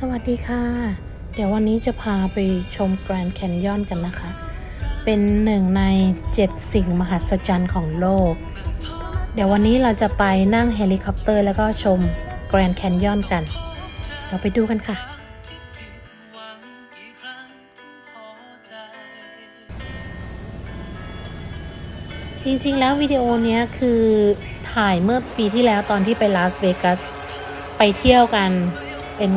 สวัสดีค่ะ เดี๋ยววันนี้จะพาไปชมแกรนด์แคนยอนกันนะคะ เป็นหนึ่งใน 7 สิ่งมหัศจรรย์ของโลก เดี๋ยววันนี้เราจะไปนั่งเฮลิคอปเตอร์แล้วก็ชมแกรนด์แคนยอนกัน เราไปดูกันค่ะ จริงๆแล้ววิดีโอนี้คือถ่ายเมื่อปีที่แล้วตอนที่ไปลาสเวกัสไปเที่ยวกัน เป็น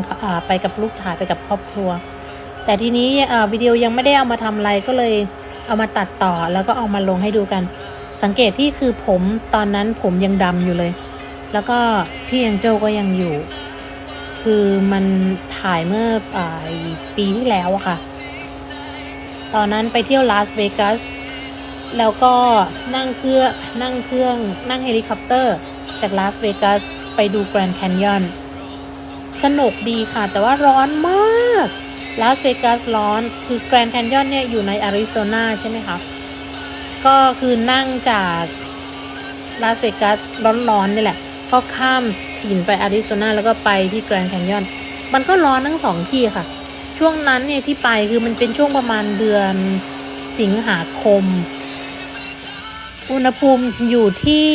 ไปกับลูกชายไปกับครอบครัว แต่ทีนี้วิดีโอยังไม่ได้เอามาทำอะไรก็เลยเอามาตัดต่อแล้วก็เอามาลงให้ดูกัน สังเกตที่คือผมตอนนั้นผมยังดำอยู่เลย แล้วก็พี่ยังโจก็ยังอยู่ คือมันถ่ายเมื่ออปีที่แล้วอะค่ะ ตอนนั้นไปเที่ยวลาสเวกัสแล้วก็นั่งเครื่องนั่งเครื่องนั่งเฮลิคอปเตอร์จากลาสเวกัสไปดูแกรนด์แคนยอน สนุกดีค่ะ แต่ว่าร้อนมากลาสเวกัสร้อนคือแกรนด์แคนยอนเนี่ยอยู่ในอาริโซนาใช่ไหมคะ ก็คือนั่งจากลาสเวกัสร้อนๆนี่แหละก็ข้ามถิ่นไปอาริโซนาแล้วก็ไปที่แกรนด์แคนยอนมันก็ร้อนทั้งสองที่ค่ะ ช่วงนั้นเนี่ยที่ไปคือมันเป็นช่วงประมาณเดือนสิงหาคม อุณหภูมิอยู่ที่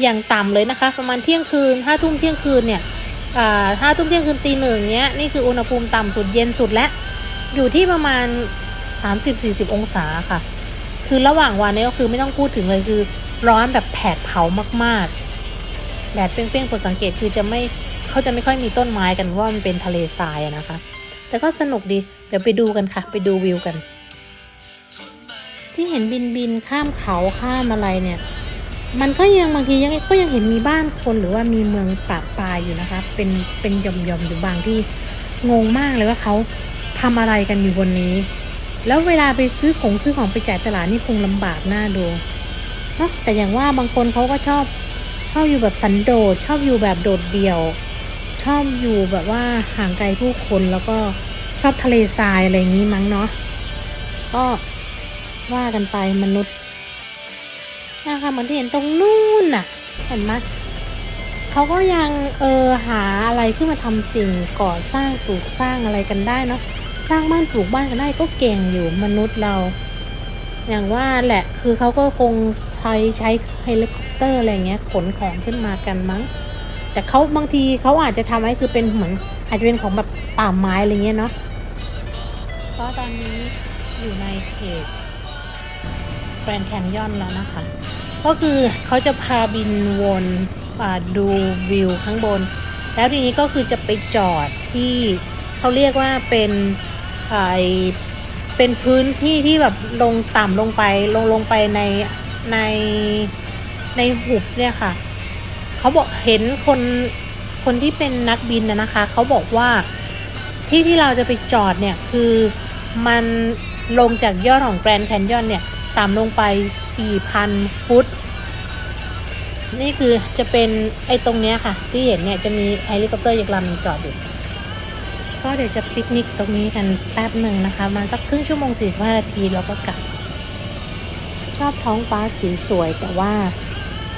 อย่างต่ำเลยนะคะ ประมาณเที่ยงคืนห้าทุ่มเที่ยงคืนเนี่ย ห้าทุ่มเที่ยงคืนตีหนึ่งเนี้ยนี่คืออุณหภูมิต่ำสุดเย็นสุดและ อยู่ที่ประมาณ 30-40 องศาค่ะ คือระหว่างวันนี้ก็คือไม่ต้องพูดถึงเลยคือร้อนแบบแผดเผามากๆแดดเปรี้ยงๆผลสังเกตคือจะไม่เขาจะไม่ค่อยมีต้นไม้กันเพราะว่ามันเป็นทะเลทรายนะคะ แต่ก็สนุกดีเดี๋ยวไปดูกันค่ะ ไปดูวิวกัน ที่เห็นบินบินข้ามเขาข้ามอะไรเนี่ย มันก็ยังบางทียังก็ยังเห็นมีบ้านคนหรือว่ามีเมืองปราปลายอยู่นะคะ เป็นเป็นหย่อมหย่อมอยู่บางที่งงมากเลยว่าเขาทำอะไรกันอยู่บนนี้ แล้วเวลาไปซื้อของซื้อของไปจ่ายตลาดนี่คงลำบากหน้าดูเนาะแต่อย่างว่าบางคนเขาก็ชอบชอบอยู่แบบสันโดษชอบอยู่แบบโดดเดี่ยว ชอบอยู่แบบว่าห่างไกลผู้คนแล้วก็ชอบทะเลทรายอะไรอย่างนี้มั้งเนาะก็ว่ากันไปมนุษย์ นะคะเหมือนที่เห็นตรงนู่นน่ะ เห็นไหมเขาก็ยังเออหาอะไรขึ้นมาทำสิ่งก่อสร้างปลูกสร้างอะไรกันได้เนาะสร้างบ้านปลูกบ้านกันได้ก็เก่งอยู่มนุษย์เรา อย่างว่าแหละคือเขาก็คงใช้ใช้เฮลิคอปเตอร์อะไรเงี้ยขนของขึ้นมากันมั้ง แต่เขาบางทีเขาอาจจะทำให้คือเป็นเหมือน อาจจะเป็นของแบบป่าไม้อะไรเงี้ยเนาะก็ตอนนี้อยู่ในเขต แกรนด์แคนยอนแล้วนะคะ ก็คือเขาจะพาบินวนอ่าดูวิวข้างบน แล้วทีนี้ก็คือจะไปจอดที่เขาเรียกว่าเป็นไอเป็นพื้นที่ที่แบบลงต่ำลงไปลงลงไปในในในหุบเนี่ยค่ะเขาบอกเห็นคนคนที่เป็นนักบินนะนะคะเขาบอกว่าที่ที่เราจะไปจอดเนี่ยคือมันลงจากยอดของแกรนด์แคนยอนเนี่ย ต่ำลงไป 4,000 ฟุต นี่คือจะเป็นไอ้ตรงเนี้ยค่ะ ที่เห็นเนี่ยจะมีเฮลิคอปเตอร์อีกลำจอดอยู่ก็เดี๋ยวจะปิกนิกตรงนี้กันแป๊บหนึ่งนะคะมาสักครึ่งชั่วโมง 45 นาทีแล้วก็กลับ ชอบท้องฟ้าสีสวยแต่ว่า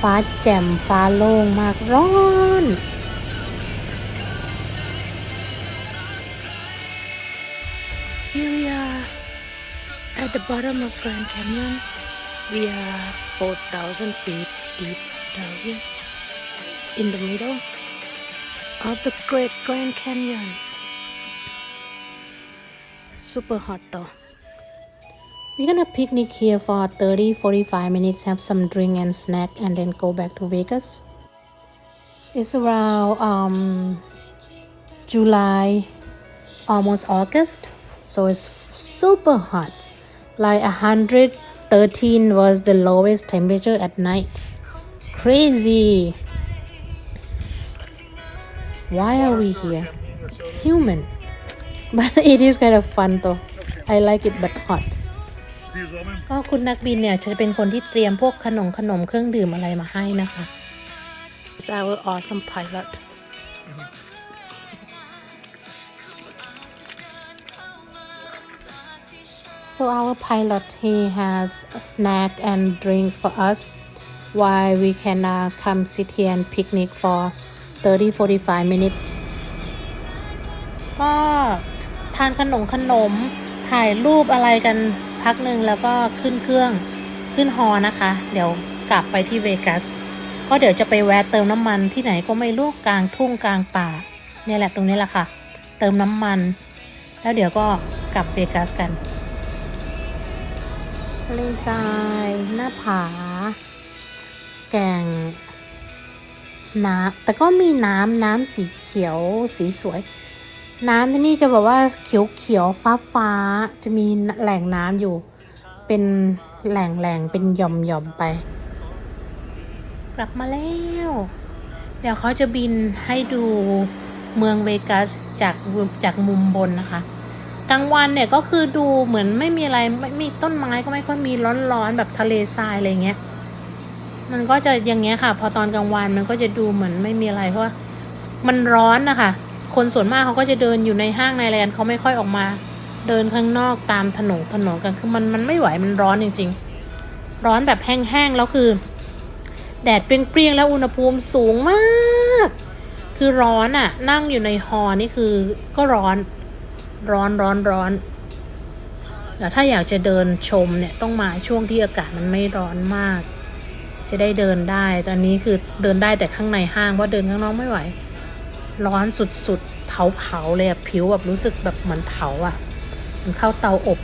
ฟ้าแจ่มฟ้าโล่งมากร้อน Here we are at the bottom of Grand Canyon. We are 4,000 feet deep down here in the middle of the Great Grand Canyon. Super hot though. We're gonna picnic here for 30 45 minutes, have some drink and snack, and then go back to Vegas. It's around um, July, almost August, so it's super hot. Like 113 was the lowest temperature at night. Crazy. Why are we here? Human. But it is kind of fun though. I like it but hot. ก็คุณนักบินเนี่ยจะเป็นคนที่เตรียมพวกขนมขนมเครื่องดื่มอะไรมาให้นะคะ It's our awesome pilot So our pilot he has a snack and drink for us while we can uh, come sit here and picnic for 30 45 minutes ก็ทานขนมขนมถ่ายรูปอะไรกันพักหนึ่งแล้วก็ขึ้นเครื่องขึ้นฮอนะคะ เดี๋ยวกลับไปที่เวกัสก็เดี๋ยวจะไปแวะเติมน้ำมันที่ไหนก็ไม่รู้กลางทุ่งกลางป่าเนี่ยแหละตรงนี้แหละค่ะ เติมน้ำมัน แล้วเดี๋ยวก็กลับเวกัสกัน ทะเลทราย หน้าผา แก่งน้ำแต่ก็มีน้ำน้ำสีเขียวสีสวย น้ำที่นี่จะแบบว่าเขียวเขียวฟ้าฟ้าจะมีแหล่งน้ำอยู่ เป็นแหล่งแหล่งเป็นหย่อมหย่อมไป กลับมาแล้ว เดี๋ยวเขาจะบินให้ดูเมืองเวกัสจากจากมุมบนนะคะ กลางวันเนี่ยก็คือดูเหมือนไม่มีอะไรไม่มีต้นไม้ก็ไม่ค่อยมีร้อนๆแบบทะเลทรายอะไรเงี้ย มันก็จะอย่างเงี้ยค่ะ พอตอนกลางวันมันก็จะดูเหมือนไม่มีอะไรเพราะว่ามันร้อนนะคะคนส่วนมากเขาก็จะเดินอยู่ในห้างในอะไรกันเขาไม่ค่อยออกมา เดินข้างนอกตามถนนถนนกันคือมันมันไม่ไหวมันร้อนจริง ๆ ร้อนแบบแห้งๆแล้วคือ แดดเปรี้ยงๆแล้วอุณหภูมิสูงมาก คือร้อนอะ่ะ นั่งอยู่ในฮอนี่คือก็ร้อน ร้อนร้อนร้อนแต่ถ้าอยากจะเดินชมเนี่ยต้องมาช่วงที่อากาศมันไม่ร้อนมาก จะได้เดินได้ตอนนี้คือเดินได้แต่ข้างในห้างเพราะเดินข้างนอกไม่ไหว ร้อนสุดๆเผาๆเลยอะผิวแบบรู้สึกแบบเหมือนเผาอะมันเข้าเตาอบ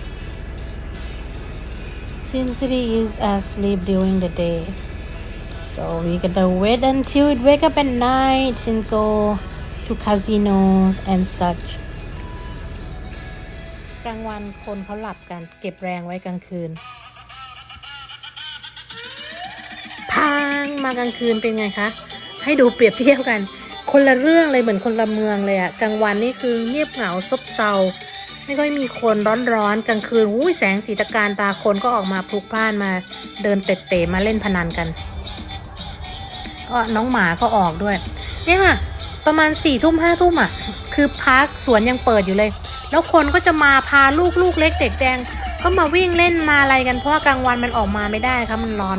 Sin City is asleep during the day so we gotta wait until it wake up at night and go to casinos and such กลางวันคนเขาหลับกัน เก็บแรงไว้กลางคืน พังมากลางคืนเป็นไงคะ ให้ดูเปรียบเทียบกัน คนละเรื่องเลยเหมือนคนละเมืองเลยอะกลางวันนี่คือเงียบเหงาซบเซาไม่ค่อยมีคนร้อนๆกลางคืนอุ้ยแสงสีตะการตาคนก็ออกมาพลุกพล่านมาเดินเตะๆมาเล่นพนันกันก็น้องหมาก็ออกด้วย เนี่ยค่ะ ประมาณสี่ทุ่มห้าทุ่มอะ คือพาร์คสวนยังเปิดอยู่เลย แล้วคนก็จะมาพาลูกลูกเล็กเด็กแดง ก็มาวิ่งเล่นมาอะไรกันเพราะว่ากลางวันมันออกมาไม่ได้ครับมันร้อน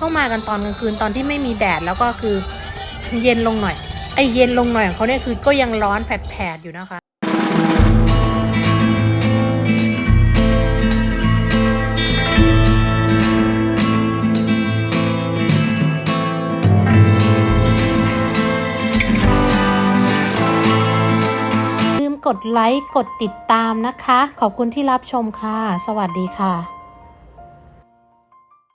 ต้องมากันตอนกลางคืนตอนที่ไม่มีแดดแล้วก็คือเย็นลงหน่อยไอเย็นลงหน่อยของเขาเนี่ยคือก็ยังร้อนแผดๆอยู่นะคะ ดไลค์ กดติดตามนะคะ ขอบคุณที่รับชมค่ะ สวัสดีค่ะ